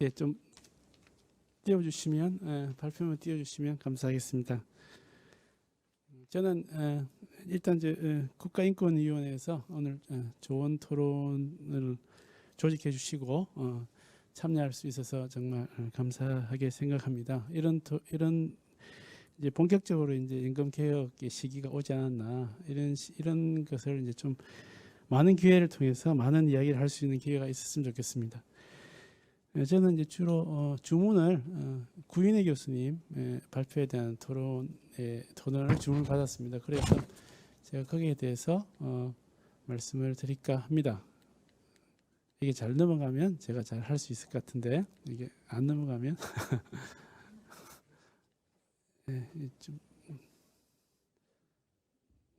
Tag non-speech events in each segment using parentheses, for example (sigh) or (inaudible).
예, 좀 띄워주시면 예, 발표만 띄워주시면 감사하겠습니다. 저는 예, 일단 저 예, 국가인권위원회에서 오늘 예, 좋은 토론을 조직해 주시고 어, 참여할 수 있어서 정말 어, 감사하게 생각합니다. 이런 토, 이런 이제 본격적으로 이제 임금 개혁의 시기가 오지 않았나 이런 시- 이런 것을 이제 좀 많은 기회를 통해서 많은 이야기를 할 수 있는 기회가 있었으면 좋겠습니다. 예, 저는 이제 주로 어, 주문을 어, 구인혜 교수님 예, 발표에 대한 토론에 토론을 주문을 받았습니다. 그래서 제가 거기에 대해서 어, 말씀을 드릴까 합니다. 이게 잘 넘어가면 제가 잘 할 수 있을 것 같은데 이게 안 넘어가면 (laughs) 예, 이좀 네,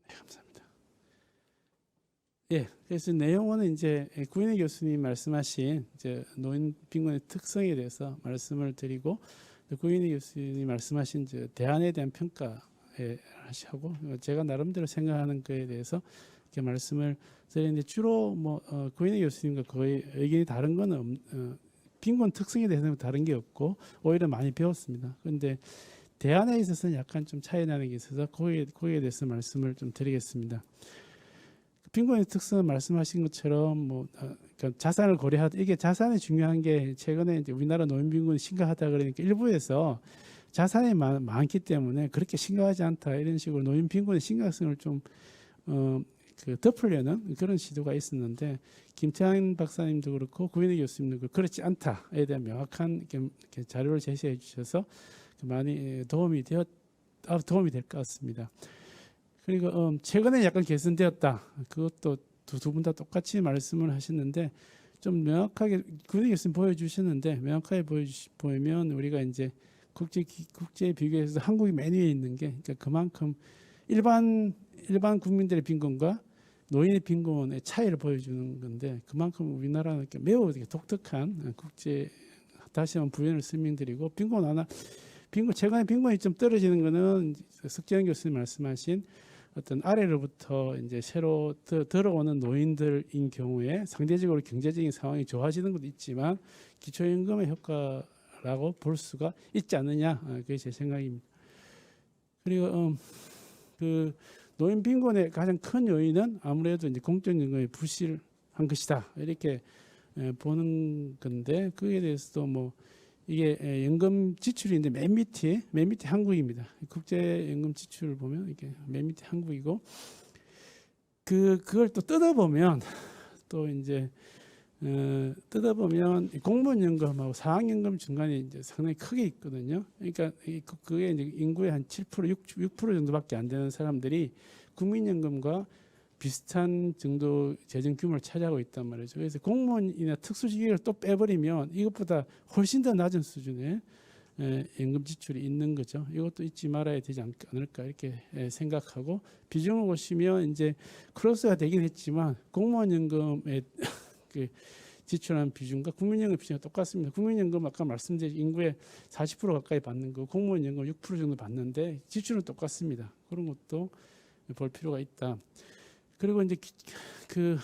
감사합니다. 예, 그래서 내용은 이제 구인혜 교수님 말씀하신 이제 노인 빈곤의 특성에 대해서 말씀을 드리고 또 구인혜 교수님 말씀하신 이제 대안에 대한 평가에 하시고 제가 나름대로 생각하는 거에 대해서 이렇게 말씀을 드리는데 주로 뭐 어, 구인혜 교수님과 거의 의견이 다른 거는 없, 어, 빈곤 특성에 대해서는 다른 게 없고 오히려 많이 배웠습니다. 그런데 대안에 있어서는 약간 좀 차이 나는 게 있어서 거기에, 거기에 대해서 말씀을 좀 드리겠습니다. 빈곤의 특성은 말씀하신 것처럼 뭐 어, 그러니까 자산을 고려하다 이게 자산이 중요한 게 최근에 이제 우리나라 노인 빈곤이 심각하다 그러니까 일부에서 자산이 많, 많기 때문에 그렇게 심각하지 않다 이런 식으로 노인 빈곤의 심각성을 좀 어, 그 덮으려는 그런 시도가 있었는데 김태환 박사님도 그렇고 구인혜 교수님도 그렇고 그렇지 않다에 대한 명확한 이렇게 자료를 제시해 주셔서 많이 도움이 되었 아, 도움이 될 것 같습니다. 그리고 음, 최근에 약간 개선되었다. 그것도 두 분 다 똑같이 말씀을 하셨는데 좀 명확하게 구인혜 교수님 보여주셨는데 명확하게 보여주 보이면 우리가 이제 국제 기- 국제 비교에서 한국이 맨 위에 있는 게 그러니까 그만큼 일반 일반 국민들의 빈곤과 노인의 빈곤의 차이를 보여주는 건데 그만큼 우리나라는 매우 독특한 국제 다시 한번 부연을 설명드리고 빈곤 하나 빈곤 최근에 빈곤이 좀 떨어지는 거는 석재현 교수님 말씀하신 어떤 아래로부터 이제 새로 더, 들어오는 노인들인 경우에 상대적으로 경제적인 상황이 좋아지는 것도 있지만 기초임금의 효과라고 볼 수가 있지 않느냐 아, 그게 제 생각입니다. 그리고 음, 그 노인 빈곤의 가장 큰 요인은 아무래도 이제 공적연금의 부실한 것이다 이렇게 에, 보는 건데 그에 대해서도 뭐 이게 에, 연금 지출인데 맨 밑에 맨 밑에 한국입니다. 국제 연금 지출을 보면 이게 맨 밑에 한국이고 그 그걸 또 뜯어 보면 또 이제 어, 뜯어 보면 이 공무원 연금하고 사학 연금 중간에 이제 상당히 크게 있거든요. 그러니까 그게 이제 인구의 한 7% 6, 6% 정도밖에 안 되는 사람들이 국민연금과 비슷한 정도 재정 규모를 차지하고 있단 말이죠. 그래서 공무원이나 특수직을 또 빼버리면 이것보다 훨씬 더 낮은 수준의 에, 연금 지출이 있는 거죠. 이것도 잊지 말아야 되지 않, 않을까 이렇게 에, 생각하고 비중을 보시면 이제 크로스가 되긴 했지만 공무원 연금의 (laughs) 그 지출하는 비중과 국민연금 비중이 똑같습니다. 국민연금 아까 말씀드린 인구의 40% 가까이 받는 거, 공무원 연금 6% 정도 받는데 지출은 똑같습니다. 그런 것도 볼 필요가 있다. 그리고 이제 기- 그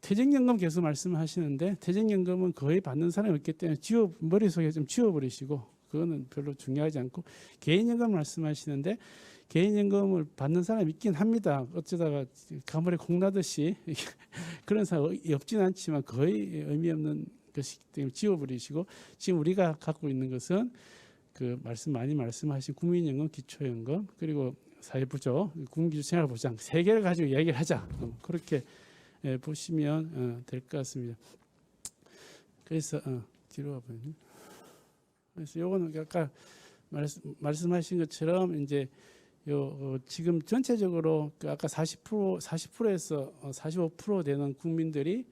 퇴직연금 계속 말씀하시는데 퇴직연금은 거의 받는 사람이 없기 때문에 지워 머릿속에 좀 지워버리시고 그거는 별로 중요하지 않고 개인연금 말씀하시는데 개인연금을 받는 사람이 있긴 합니다. 어쩌다가 가물에 콩 나듯이 (laughs) 그런 사람이 없진 않지만 거의 의미 없는 것이기 때문에 지워버리시고 지금 우리가 갖고 있는 것은 그 말씀 많이 말씀하신 국민연금, 기초연금 그리고 사회부조, 국민기초생활 보장 세 개를 가지고 이야기를 하자. 어, 그렇게 예, 보시면 어, 될것 같습니다. 그래서 어, 뒤로 와보면 그래서 요거는 아까 말씀, 말씀하신 것처럼 이제 요 어, 지금 전체적으로 그 아까 40% 40%에서 어, 45% 되는 국민들이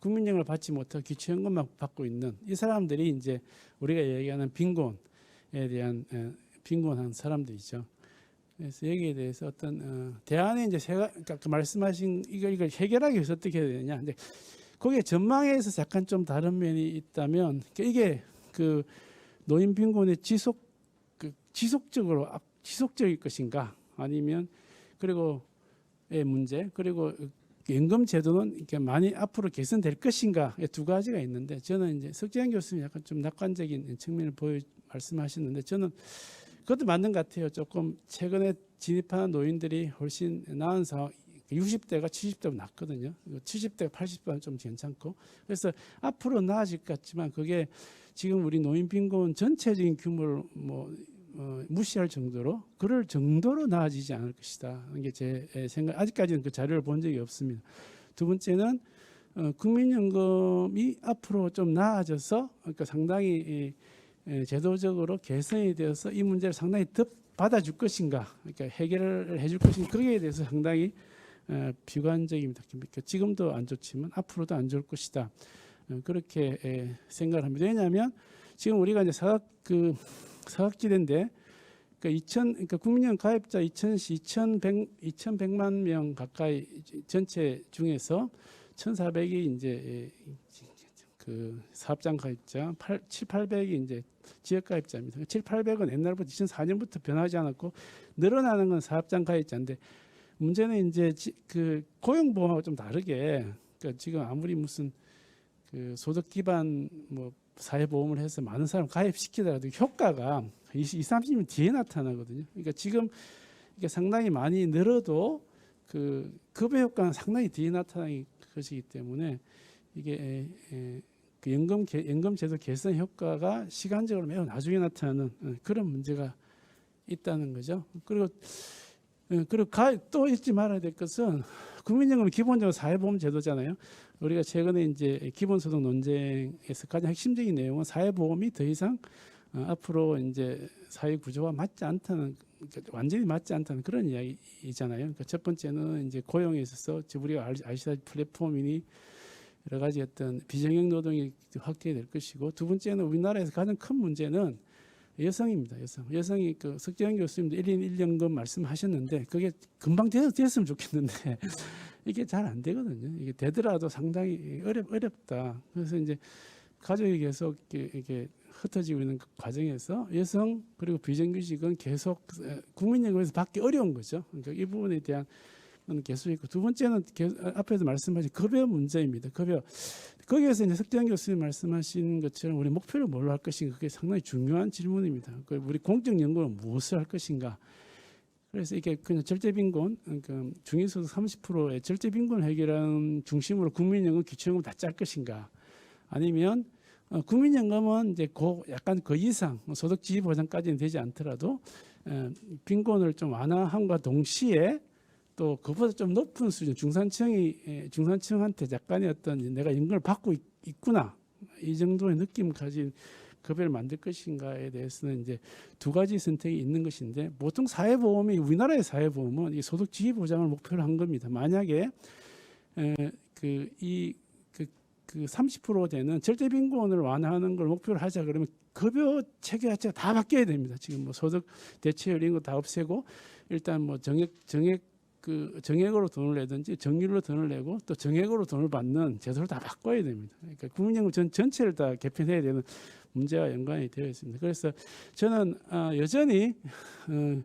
국민연금을 받지 못하고 기초연금만 받고 있는 이 사람들이 이제 우리가 얘기하는 빈곤에 대한 에, 빈곤한 사람들이죠. 그래서 여기에 대해서 어떤 어, 대안에 이제 제가 그러니까 그 말씀하신 이걸 이걸 해결하기 위해서 어떻게 해야 되냐. 근데 거기에 전망에 있어서 약간 좀 다른 면이 있다면 그러니까 이게 그 노인 빈곤의 지속 그 지속적으로 앞- 지속적일 것인가 아니면 그리고 의 문제 그리고 연금 제도는 이렇게 많이 앞으로 개선될 것인가 이두 가지가 있는데 저는 이제 석재현 교수님 약간 좀 낙관적인 측면을 보여 말씀하시는데 저는 그것도 맞는 것 같아요. 조금 최근에 진입하는 노인들이 훨씬 나은 상황. 60대가 70대보다 낫거든요. 70대, 80대는 좀 괜찮고. 그래서 앞으로 나아질 것 같지만 그게 지금 우리 노인 빈곤 전체적인 규모를 뭐 어, 무시할 정도로 그럴 정도로 나아지지 않을 것이다. 이게 제 생각. 아직까지는 그 자료를 본 적이 없습니다. 두 번째는 어, 국민연금이 앞으로 좀 나아져서 그러니까 상당히 이, 에, 제도적으로 개선이 되어서 이 문제를 상당히 더 받아줄 것인가, 그러니까 해결을 해줄 것인가 거기에 대해서 상당히 어, 비관적입니다. 그러니까 지금도 안 좋지만 앞으로도 안 좋을 것이다. 어, 그렇게 에, 생각을 합니다. 왜냐하면 지금 우리가 이제 사각 그 사각지대인데 그러니까 2천 그러니까 국민연금 가입자 2천 2,100 2,100만 명 가까이 전체 중에서 1,400이 이제 에, 그 사업장 가입자 8, 7, 800이 이제 지역 가입자입니다. 7, 800은 옛날부터 2004년부터 변하지 않았고 늘어나는 건 사업장 가입자인데 문제는 이제 지, 그 고용보험하고 좀 다르게 그러니까 지금 아무리 무슨 그 소득 기반 뭐 사회보험을 해서 많은 사람 가입시키더라도 효과가 20, 30년 뒤에 나타나거든요. 그러니까 지금 이게 상당히 많이 늘어도 그 급여 효과는 상당히 뒤에 나타나는 것이기 때문에 이게 에, 에, 그 연금 개, 연금 제도 개선 효과가 시간적으로 매우 나중에 나타나는 어, 그런 문제가 있다는 거죠. 그리고 어, 그리고 가, 또 잊지 말아야 될 것은 국민연금은 기본적으로 사회보험 제도잖아요. 우리가 최근에 이제 기본소득 논쟁에서 가장 핵심적인 내용은 사회보험이 더 이상 어, 앞으로 이제 사회 구조와 맞지 않다는 그러니까 완전히 맞지 않다는 그런 이야기잖아요. 그러니까 첫 번째는 이제 고용에 있어서 우리가 알- 아시다시피 플랫폼이니 여러 가지 어떤 비정형 노동이 확대될 것이고 두 번째는 우리나라에서 가장 큰 문제는 여성입니다. 여성. 여성이 그 석재현 교수님도 1인 1연금 말씀하셨는데 그게 금방 되, 됐으면 좋겠는데 (laughs) 이게 잘 안 되거든요. 이게 되더라도 상당히 어렵, 어렵다. 그래서 이제 가족이 계속 이렇게, 이렇게 흩어지고 있는 그 과정에서 여성 그리고 비정규직은 계속 에, 국민연금에서 받기 어려운 거죠. 그러니까 이 부분에 대한 건 계속 있고 두 번째는 계- 앞에서 말씀하신 급여 문제입니다. 급여 거기에서 이제 석재현 교수님 말씀하신 것처럼 우리 목표를 뭘로 할 것인가 그게 상당히 중요한 질문입니다. 그 우리 공적연금은 무엇을 할 것인가? 그래서 이게 그냥 절대 빈곤, 그러니까 중위소득 30%의 절대 빈곤 해결하는 중심으로 국민연금, 기초연금 다 짤 것인가? 아니면 어, 국민연금은 이제 그 약간 그 이상 뭐 소득 지위 보장까지는 되지 않더라도 에, 빈곤을 좀 완화함과 동시에 또 그보다 좀 높은 수준 중산층이 에, 중산층한테 약간의 어떤 내가 연금을 받고 있, 있구나 이 정도의 느낌 가진 급여를 만들 것인가에 대해서는 이제 두 가지 선택이 있는 것인데 보통 사회보험이 우리나라의 사회보험은 이 소득 지위 보장을 목표로 한 겁니다. 만약에 그이 그, 그30% 되는 절대 빈곤을 완화하는 걸 목표로 하자 그러면 급여 체계 자체가 다 바뀌어야 됩니다. 지금 뭐 소득 대체율 이런 거다 없애고 일단 뭐 정액 정액 그 정액으로 돈을 내든지 정률로 돈을 내고 또 정액으로 돈을 받는 제도를 다 바꿔야 됩니다. 그러니까 국민연금 전 전체를 다 개편해야 되는 문제와 연관이 되어 있습니다. 그래서 저는 아, 여전히 어,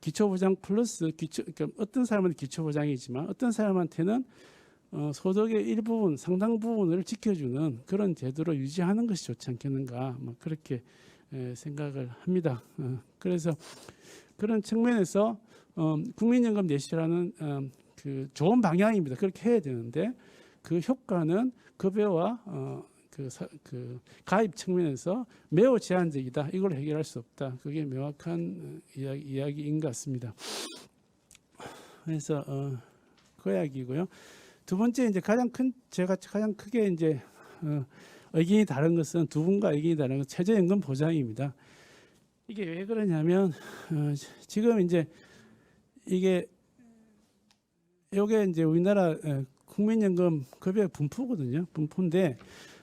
기초보장 플러스 기초 그러니까 어떤 사람은 기초보장이지만 어떤 사람한테는 어, 소득의 일부분 상당 부분을 지켜주는 그런 제도로 유지하는 것이 좋지 않겠는가 뭐 그렇게 에, 생각을 합니다. 어, 그래서 그런 측면에서 어, 국민연금 내시라는 어, 그 좋은 방향입니다. 그렇게 해야 되는데 그 효과는 급여와 어, 그, 사, 그 가입 측면에서 매우 제한적이다. 이걸 해결할 수 없다. 그게 명확한 어, 이야기, 이야기 인 것 같습니다. 그래서 어, 그 이야기고요. 두 번째 이제 가장 큰 제가 가장 크게 이제 어, 의견이 다른 것은 두 분과 의견이 다른 것 최저임금 보장입니다. 이게 왜 그러냐면 어, 지금 이제 이게 요게 이제 우리나라 어, 국민연금 급여 분포거든요. 분포인데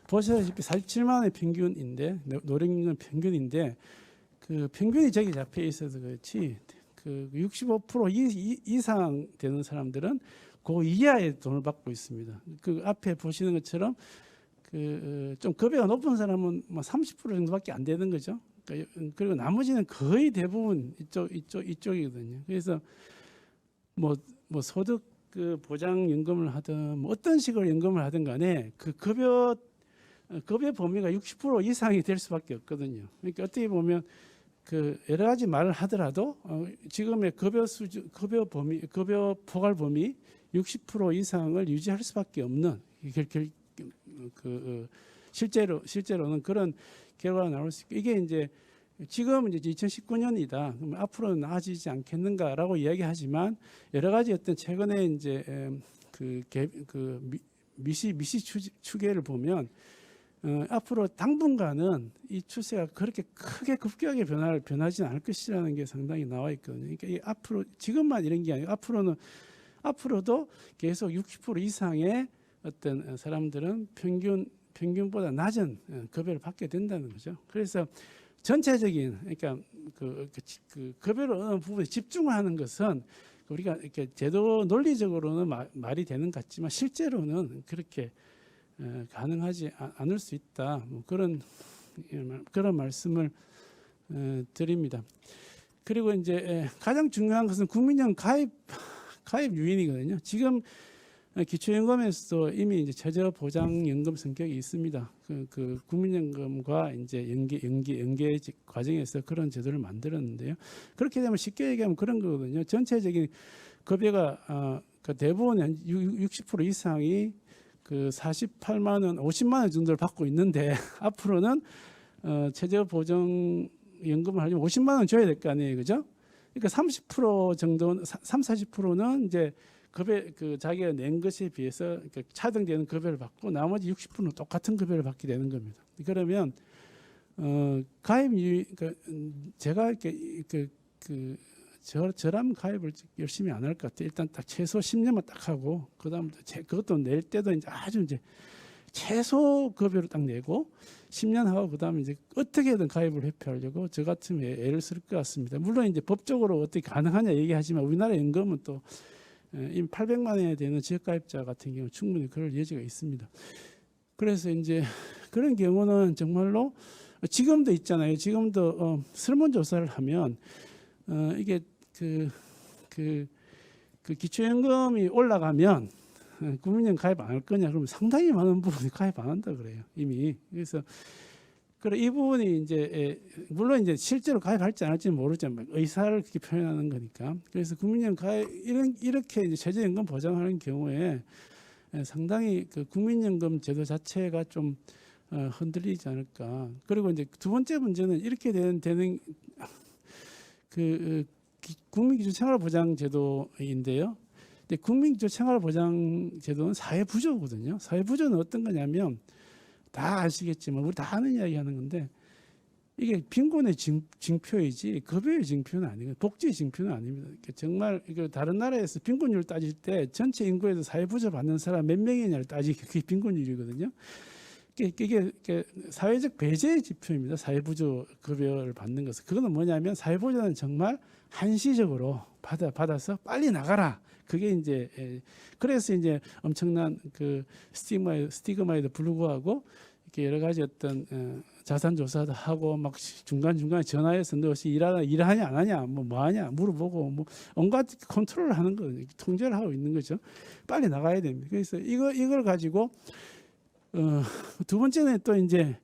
보시다시피 47만 원의 평균인데 노- 노령연금 평균인데 그 평균이 저기 잡혀 있어서 그렇지 그 65% 이, 이, 이상 되는 사람들은 그 이하의 돈을 받고 있습니다. 그 앞에 보시는 것처럼 그 좀 급여가 높은 사람은 뭐 30% 정도밖에 안 되는 거죠. 그러니까 여- 그리고 나머지는 거의 대부분 이쪽 이쪽 이쪽이거든요. 그래서 뭐 뭐 소득 그 보장 연금을 하든 뭐 어떤 식으로 연금을 하든 간에 그 급여 어, 급여 범위가 60% 이상이 될 수밖에 없거든요. 그러니까 어떻게 보면 그 여러 가지 말을 하더라도 어, 지금의 급여 수준, 급여 범위, 급여 포괄 범위 60% 이상을 유지할 수밖에 없는 결, 결, 그 어, 실제로 실제로는 그런 결과가 나올 수 있고 이게 이제 지금 이제 2019년이다. 그럼 앞으로 나아지지 않겠는가라고 이야기하지만 여러 가지 어떤 최근에 이제 em, 그, 개, 그 미, 미시 미시 추, 추계를 보면 어, 앞으로 당분간은 이 추세가 그렇게 크게 급격하게 변할 변하지 않을 것이라는 게 상당히 나와 있거든요. 그러니까 이 앞으로 지금만 이런 게 아니고 앞으로는 앞으로도 계속 60% 이상의 어떤 사람들은 평균 평균보다 낮은 어, 급여를 받게 된다는 거죠. 그래서 전체적인 그러니까 그, 그, 지- 그 급여를 어느 부분에 집중하는 것은 우리가 이렇게 제도 논리적으로는 마- 말이 되는 것 같지만 실제로는 그렇게 어, 가능하지 아- 않을 수 있다. 뭐 그런 예, 말- 그런 말씀을 어, 드립니다. 그리고 이제 에, 가장 중요한 것은 국민연금 가입 가입 유인이거든요. 지금 어, 기초연금에서도 이미 이제 최저 보장 연금 성격이 있습니다. 그, 그 국민연금과 이제 연계 연계 연계 지- 과정에서 그런 제도를 만들었는데요. 그렇게 되면 쉽게 얘기하면 그런 거거든요. 전체적인 급여가 어, 그 대부분 한 60% 이상이 그 48만 원, 50만 원 정도를 받고 있는데 (laughs) 앞으로는 어, 최저 보장 연금을 하려면 50만 원 줘야 될 거 아니에요, 그죠? 그러니까 30% 정도, 3, 40%는 이제 급여 그 자기가 낸 것에 비해서 그러니까 차등되는 급여를 받고 나머지 60%는 똑같은 급여를 받게 되는 겁니다. 그러면 어 가입 그 제가 이렇게 그, 그 저, 저라면 가입을 열심히 안 할 것 같아요. 일단 딱 최소 10년만 딱 하고 그다음 제 그것도 낼 때도 이제 아주 이제 최소 급여를 딱 내고 10년 하고 그다음에 이제 어떻게든 가입을 회피하려고 저 같으면 애를 쓸 것 같습니다. 물론 이제 법적으로 어떻게 가능하냐 얘기하지만 우리나라 연금은 또 에, 이미 800만 원에 되는 지역가입자 같은 경우 충분히 그럴 여지가 있습니다. 그래서 이제 (laughs) 그런 경우는 정말로 지금도 있잖아요. 지금도 어, 설문조사를 하면 어, 이게 그, 그, 그 기초연금이 올라가면 어, 국민연금 가입 안 할 거냐 그러면 상당히 많은 부분이 가입 안 한다 그래요 이미 그래서 그래 이 부분이 이제 에, 물론 이제 실제로 가입할지 안 할지는 모르지만 의사를 그렇게 표현하는 거니까 그래서 국민연금 가입 이런 이렇게 이제 최저연금 보장하는 경우에 에, 상당히 그 국민연금 제도 자체가 좀 어, 흔들리지 않을까 그리고 이제 두 번째 문제는 이렇게 되는 되는 그 어, 기- 국민기준생활보장제도인데요. 근데 국민기준생활보장제도는 사회부조거든요. 사회부조는 어떤 거냐면 다 아시겠지만 우리 다 하는 이야기 하는 건데 이게 빈곤의 징, 징표이지 급여의 징표는 아니고 복지의 징표는 아닙니다. 그러니까 정말 다른 나라에서 빈곤율 따질 때 전체 인구에서 사회부조 받는 사람 몇 명이냐를 따지기 그게 빈곤율이거든요. 이게, 이게 사회적 배제의 지표입니다. 사회부조 급여를 받는 것은 그거는 뭐냐면 사회부조는 정말 한시적으로 받아 받아서 빨리 나가라. 그게 이제 에, 그래서 이제 엄청난 그 스티그마 스티그마에도 불구하고 이렇게 여러 가지 어떤 어, 자산 조사도 하고 막 중간 중간에 전화해서 너 혹시 일하냐 일하냐 안 하냐 뭐 뭐 하냐 물어보고 뭐 온갖 컨트롤을 하는 거거든요. 통제를 하고 있는 거죠. 빨리 나가야 됩니다. 그래서 이거 이걸 가지고 어, 두 번째는 또 이제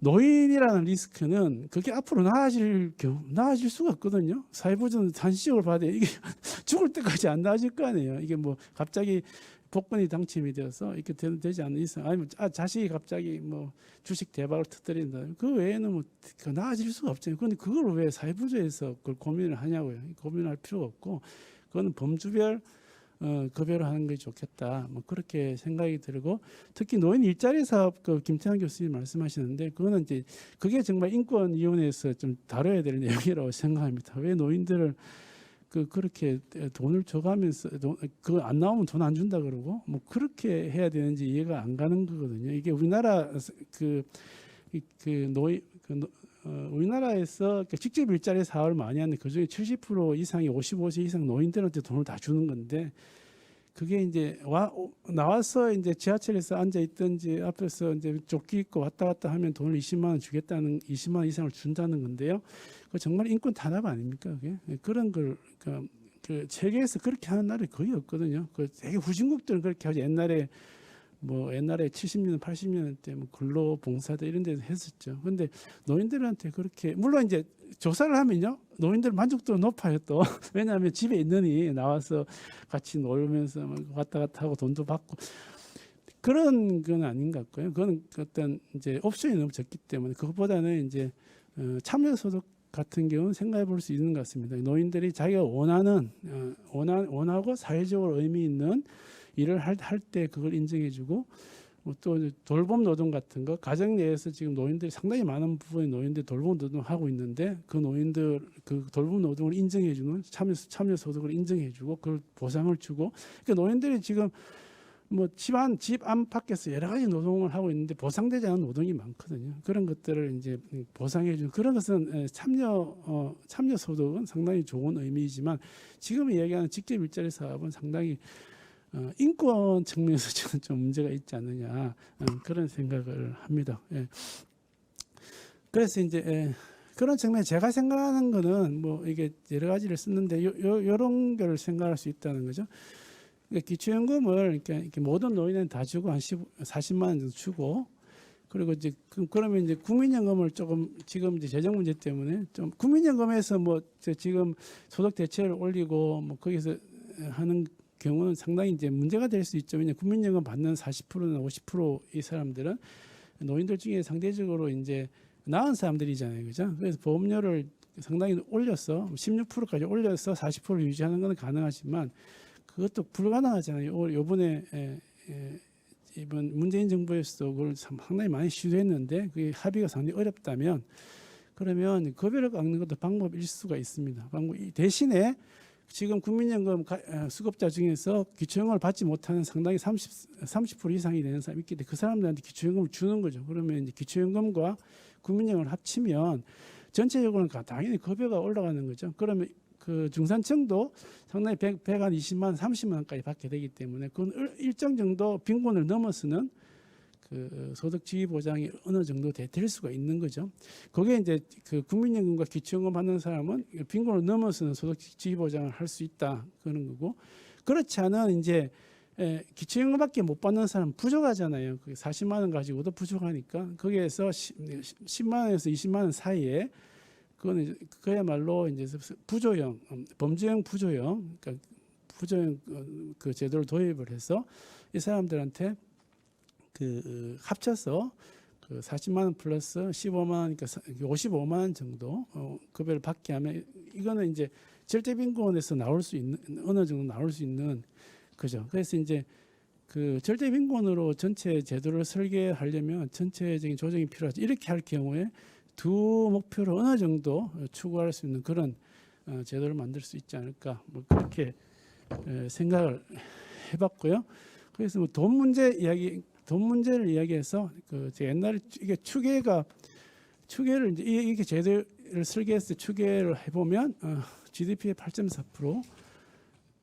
노인이라는 리스크는 그게 앞으로 나아질 경우 나아질 수가 없거든요. 사회보전 단시적으로 받아야 이게 (laughs) 죽을 때까지 안 나아질 거 아니에요. 이게 뭐 갑자기 복권이 당첨이 되어서 이렇게 되, 되지 않는 이상 아니면 아, 자식이 갑자기 뭐 주식 대박을 터뜨린다. 그 외에는 뭐그 나아질 수가 없잖아요. 그런데 그걸 왜 사회부조에서 그걸 고민을 하냐고요. 고민할 필요가 없고 그거는 범주별 어, 급여로 하는 게 좋겠다. 뭐 그렇게 생각이 들고 특히 노인 일자리 사업 그 김태환 교수님 말씀하시는데 그거는 이제 그게 정말 인권위원회에서 좀 다뤄야 될 (laughs) 내용이라고 생각합니다. 왜 노인들을 그 그렇게 돈을 줘가면서 돈, 그거 안 나오면 돈 안 준다 그러고 뭐 그렇게 해야 되는지 이해가 안 가는 거거든요. 이게 우리나라 그, 이- 그 노인 그 노- 어, 우리나라에서 그 직접 일자리 사업을 많이 하는데 그중에 70% 이상이 55세 이상 노인들한테 돈을 다 주는 건데 그게 이제 와 오- 나와서 이제 지하철에서 앉아 있든지 앞에서 이제 조끼 입고 왔다 갔다 하면 돈을 20만 원 주겠다는 20만 원 이상을 준다는 건데요. 그 정말 인권 탄압 아닙니까? 그게 그런 걸 그러니까 그 세계에서 그렇게 하는 나라이 거의 없거든요. 그 되게 후진국들은 그렇게 하지 옛날에 뭐 옛날에 70년, 80년 때뭐 근로 봉사대 이런 데서 했었죠. 근데 노인들한테 그렇게 물론 이제 조사를 하면요. 노인들 만족도가 높아요 또. (laughs) 왜냐하면 집에 있느니 나와서 같이 놀면서 막 왔다 갔다 하고 돈도 받고 그런 건 아닌 것 같고요. 그건 어떤 이제 옵션이 너무 적기 때문에 그것보다는 이제 어, 참여 소득 같은 경우는 생각해 볼 수 있는 것 같습니다. 노인들이 자기가 원하는 어, 원하, 원하고 사회적으로 의미 있는 일을 할 때 그걸 인정해주고 뭐또 이제 돌봄 노동 같은 거 가정 내에서 지금 노인들이 상당히 많은 부분의 노인들이 돌봄 노동을 하고 있는데 그 노인들 그 돌봄 노동을 인정해주는 참여 참여 소득을 인정해주고 그걸 보상을 주고 그러니까 노인들이 지금 뭐 집안 집 안팎에서 여러 가지 노동을 하고 있는데 보상되지 않은 노동이 많거든요. 그런 것들을 이제 보상해 주는 그런 것은 에, 참여 어, 참여 소득은 상당히 좋은 의미이지만 지금 이야기하는 직접 일자리 사업은 상당히 어, 인권 측면에서 (laughs) 저는 좀 문제가 있지 않느냐 어, 그런 생각을 합니다. 예. 그래서 이제 예, 그런 측면에 제가 생각하는 거는 뭐 이게 여러 가지를 쓰는데 요, 요, 요런 걸 생각할 수 있다는 거죠. 그러니까 기초연금을 이렇게, 이렇게 모든 노인은 다 주고 한 10, 40만 원 정도 주고 그리고 이제 그, 그러면 이제 국민연금을 조금 지금 이제 재정 문제 때문에 좀 국민연금에서 뭐저 지금 소득 대체를 올리고 뭐 거기서 하는 경우는 상당히 이제 문제가 될 수 있죠. 왜냐 국민연금 받는 40%나 50%이 사람들은 노인들 중에 상대적으로 이제 나은 사람들이잖아요, 그죠? 그래서 보험료를 상당히 올려서 16%까지 올려서 40%를 유지하는 것은 가능하지만 그것도 불가능하잖아요. 올 요번에 에, 에, 이번 문재인 정부에서도 그걸 참 상당히 많이 시도했는데 그게 합의가 상당히 어렵다면 그러면 급여를 깎는 것도 방법일 수가 있습니다. 방법 이 대신에 지금 국민연금 가- 어, 수급자 중에서 기초연금을 받지 못하는 상당히 30, 30% 이상이 되는 사람이 있기 때문에 그 사람들한테 기초연금을 주는 거죠. 그러면 이제 기초연금과 국민연금을 합치면 전체적으로는 가- 당연히 급여가 올라가는 거죠. 그러면 그 중산층도 상당히 100, 100, 한 20만, 30만 원까지 받게 되기 때문에 그건 일- 일정 정도 빈곤을 넘어서는 그 소득 지위 보장이 어느 정도 돼- 될 수가 있는 거죠. 그게 이제 그 국민연금과 기초연금 받는 사람은 빈곤을 넘어서는 소득 지위 보장을 할 수 있다 그런 거고 그렇지 않은 이제 에, 기초연금밖에 못 받는 사람 부족하잖아요. 그 40만 원 가지고도 부족하니까 거기에서 10, 만 원에서 20만 원 사이에 그거는 그야말로 이제 부조형 음, 범죄형 부조형 그러니까 부조형 어, 그 제도를 도입을 해서 이 사람들한테 그 어, 합쳐서 그 40만 원 플러스 15만 원 그러니까 55만 원 정도 어, 급여를 받게 하면 이거는 이제 절대 빈곤에서 나올 수 있는 어느 정도 나올 수 있는 그죠. 그래서 이제 그 절대 빈곤으로 전체 제도를 설계하려면 전체적인 조정이 필요하죠. 이렇게 할 경우에 두 목표를 어느 정도 추구할 수 있는 그런 어, 제도를 만들 수 있지 않을까 뭐 그렇게 에, 생각을 해봤고요. 그래서 뭐 돈 문제 이야기, 돈 문제를 이야기해서 그 옛날에 이게 추계가 추계를 이제 이- 이렇게 제도를 설계해서 추계를 해보면 어, GDP의 8.4%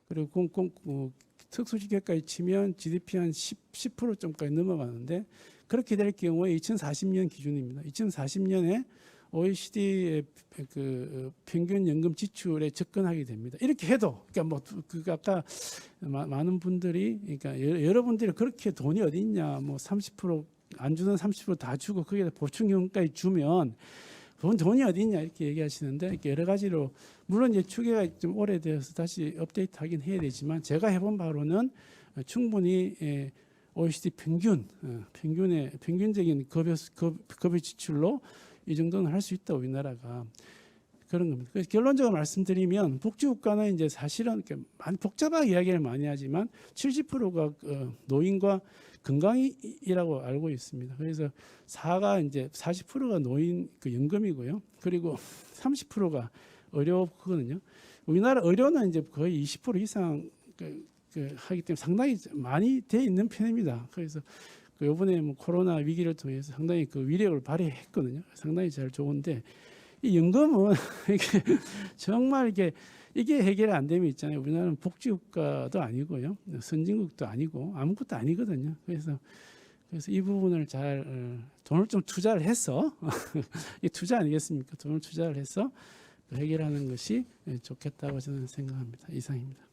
그리고 공공 어, 특수지계까지 치면 GDP 한 10, 10% 점까지 넘어가는데 그렇게 될 경우에 2040년 기준입니다. 2040년에 OECD의 그 어, 평균 연금 지출에 접근하게 됩니다. 이렇게 해도 그러니까 뭐그 아까 마- 많은 분들이 그러니까 여- 여러분들이 그렇게 돈이 어디 있냐 뭐 30%안 주는 30%다 주고 거기에 보충 현금까지 주면 돈 돈이 어디 있냐 이렇게 얘기하시는데 이렇게 여러 가지로 물론 이제 추계가 좀 오래되어서 다시 업데이트하긴 해야 되지만 제가 해본 바로는 어, 충분히 예, OECD 평균 어, 평균의 평균적인 급여 급- 급여 지출로 이 정도는 할 수 있다 우리나라가 그런 겁니다. 그래서 결론적으로 말씀드리면 복지국가는 이제 사실은 이렇게 많이 복잡하게 이야기를 많이 하지만 70%가 어, 노인과 건강이라고 알고 있습니다. 그래서 4가 이제 40%가 노인 그 연금이고요. 그리고 30%가 의료거든요. 우리나라 의료는 이제 거의 20% 이상 그, 그 하기 때문에 상당히 많이 돼 있는 편입니다. 그래서 그 이번에 뭐 코로나 위기를 통해서 상당히 그 위력을 발휘했거든요. 상당히 잘 좋은데 이 연금은 (laughs) 이게 정말 이게 이게 해결이 안 되면 있잖아요. 우리나라는 복지국가도 아니고요, 선진국도 아니고 아무것도 아니거든요. 그래서 그래서 이 부분을 잘 어, 돈을 좀 투자를 해서 (laughs) 이 투자 아니겠습니까? 돈을 투자를 해서 해결하는 것이 예, 좋겠다고 저는 생각합니다. 이상입니다.